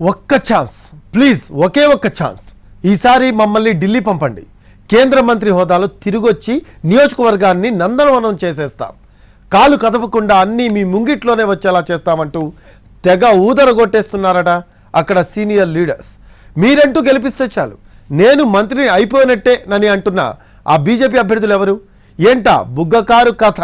ఒక్క chance. Please ఒకే ఒక్క chance. ఈసారి మమ్మల్ని ఢిల్లీ పంపండి. కేంద్ర మంత్రి హోదాలో తిరిగొచ్చి నియోజకవర్గాన్ని నందనవనం చేసేస్తాం. కాలు కదపకుండా అన్నీ మీ ముంగిట్లోనే వచ్చేలా చేస్తామంటూ తెగ ఊదరగొట్టేస్తున్నారట అక్కడ సీనియర్ లీడర్స్. మీరంటూ గెలిపిస్తే చాలు. నేను మంత్రిని అయిపోయినట్టే నని అంటున్న ఆ బీజేపీ అభ్యర్థులు ఎవరు? ఏంటా బుగ్గకారు కథ?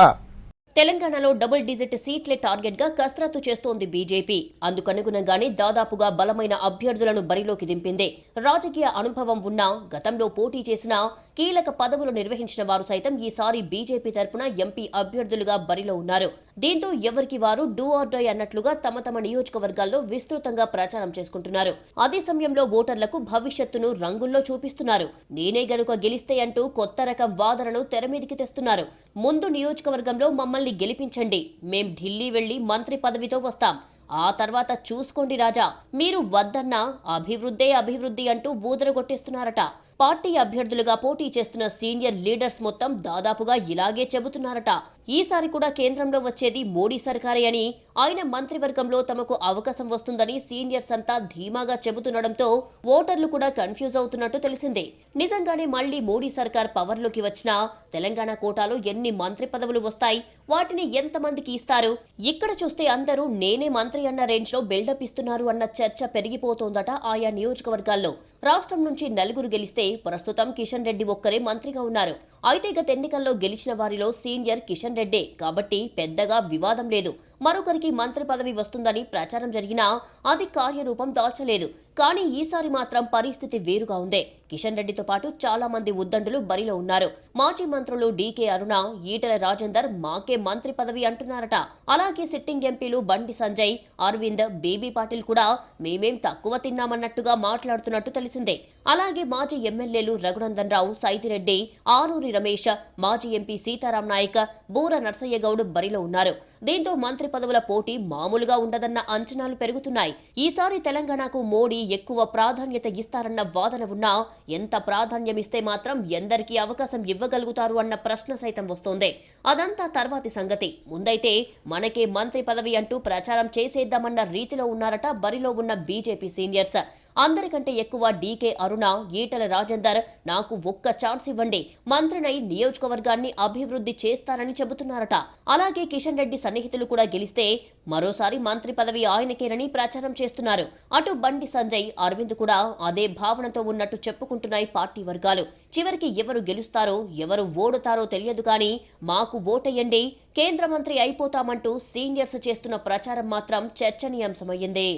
తెలంగాణలో డబుల్ డిజిట్ సీట్లే టార్గెట్గా కసరత్తు చేస్తోంది బీజేపీ. అందుకనుగుణంగానే దాదాపుగా బలమైన అభ్యర్థులను బరిలోకి దింపింది. రాజకీయ అనుభవం ఉన్నా గతంలో పోటీ చేసిన కీలక పదవులు నిర్వహించిన వారు సైతం ఈసారి బీజేపీ తరపున ఎంపీ అభ్యర్థులుగా బరిలో ఉన్నారు. దీంతో ఎవరికి వారు డూ ఆర్ డై అన్నట్లుగా తమ తమ నియోజకవర్గాల్లో విస్తృతంగా ప్రచారం చేసుకుంటున్నారు. అదే సమయంలో ఓటర్లకు భవిష్యత్తును రంగుల్లో చూపిస్తున్నారు. నేనే గనుక గెలిస్తే అంటూ కొత్త రకం వాదనను తెరమీదికి తెస్తున్నారు. ముందు నియోజకవర్గంలో మమ్మల్ని గెలిపించండి. మేం ఢిల్లీ వెళ్ళి మంత్రి పదవితో వస్తాం. ఆ తర్వాత చూసుకోండి రాజా. మీరు వద్దన్నా అభివృద్ధే అభివృద్ధి అంటూ బూదరగొట్టేస్తున్నారట పార్టీ అభ్యర్థులుగా పోటీ చేస్తున్న సీనియర్ లీడర్స్ మొత్తం దాదాపుగా ఇలాగే చెబుతున్నారట. ఈసారి కూడా కేంద్రంలో వచ్చేది మోడీ సర్కారే అని ఆయన మంత్రివర్గంలో తమకు అవకాశం వస్తుందని సీనియర్స్ అంతా ధీమాగా చెబుతుండడంతో ఓటర్లు కూడా కన్ఫ్యూజ్ అవుతున్నట్టు తెలిసిందే. నిజంగానే మళ్ళీ మోడీ సర్కార్ పవర్లోకి వచ్చినా తెలంగాణ కోటాలో ఎన్ని మంత్రి పదవులు వస్తాయి వాటిని ఎంతమందికి ఇస్తారు? ఇక్కడ చూస్తే అందరూ నేనే మంత్రి అన్న రేంజ్లో బిల్డప్ ఇస్తున్నారు అన్న చర్చ పెరిగిపోతోందట ఆయా నియోజకవర్గాల్లో. రాష్ట్రం నుంచి నలుగురు గెలిస్తే ప్రస్తుతం కిషన్ రెడ్డి ఒక్కరే మంత్రిగా ఉన్నారు. అయితే గత ఎన్నికల్లో గెలిచిన వారిలో సీనియర్ కిషన్ రెడ్డే. కాబట్టి పెద్దగా వివాదం లేదు. మరొకరికి మంత్రి పదవి వస్తుందని ప్రచారం జరిగినా అది కార్యరూపం దాల్చలేదు కానీ ఈసారి మాత్రం పరిస్థితి వేరుగా ఉంది. కిషన్ రెడ్డితో పాటు చాలా మంది ఉద్దండులు బరిలో ఉన్నారు. మాజీ మంత్రులు డీకే అరుణ ఈటల రాజేందర్ మాకే మంత్రి పదవి అంటున్నారట. అలాగే సిట్టింగ్ ఎంపీలు బండి సంజయ్ అరవింద్ బేబీ పాటిల్ కూడా మేమేం తక్కువ తిన్నామన్నట్టుగా మాట్లాడుతున్నట్టు తెలిసిందే. అలాగే మాజీ ఎమ్మెల్యేలు రఘునందన్ రావు సైతిరెడ్డి ఆరూరి రమేష్ మాజీ ఎంపీ సీతారాం నాయక్ బూర నర్సయ్య గౌడ్ బరిలో ఉన్నారు. దీంతో మంత్రి పదవుల పోటీ మామూలుగా ఉండదన్న అంచనాలు పెరుగుతున్నాయి. ఈసారి తెలంగాణకు మోడీ ఎక్కువ ప్రాధాన్యత ఇస్తారన్న వాదన ఉన్నా ఎంత ప్రాధాన్యం ఇస్తే మాత్రం ఎందరికీ అవకాశం ఇవ్వగలుగుతారు అన్న ప్రశ్న సైతం వస్తోంది. అదంతా తర్వాతి సంగతి. ముందైతే మనకే మంత్రి పదవి అంటూ ప్రచారం చేసేద్దామన్న రీతిలో ఉన్నారట బరిలో ఉన్న బీజేపీ సీనియర్స్. అందరికంటే ఎక్కువ డీకే అరుణ ఈటల రాజేందర్ నాకు ఒక్క ఛాన్స్ ఇవ్వండి. మంత్రినై నియోజకవర్గాన్ని అభివృద్ధి చేస్తారని చెబుతున్నారట. అలాగే కిషన్ రెడ్డి సన్నిహితులు కూడా గెలిస్తే మరోసారి మంత్రి పదవి ఆయనకేనని ప్రచారం చేస్తున్నారు. అటు బండి సంజయ్ అరవింద్ కూడా అదే భావనతో ఉన్నట్టు చెప్పుకుంటున్నాయి పార్టీ వర్గాలు. చివరికి ఎవరు గెలుస్తారో ఎవరు ఓడుతారో తెలియదు కానీ మాకు ఓటెయ్యండి కేంద్ర మంత్రి అయిపోతామంటూ సీనియర్స్ చేస్తున్న ప్రచారం మాత్రం చర్చనీయాంశమయ్యింది.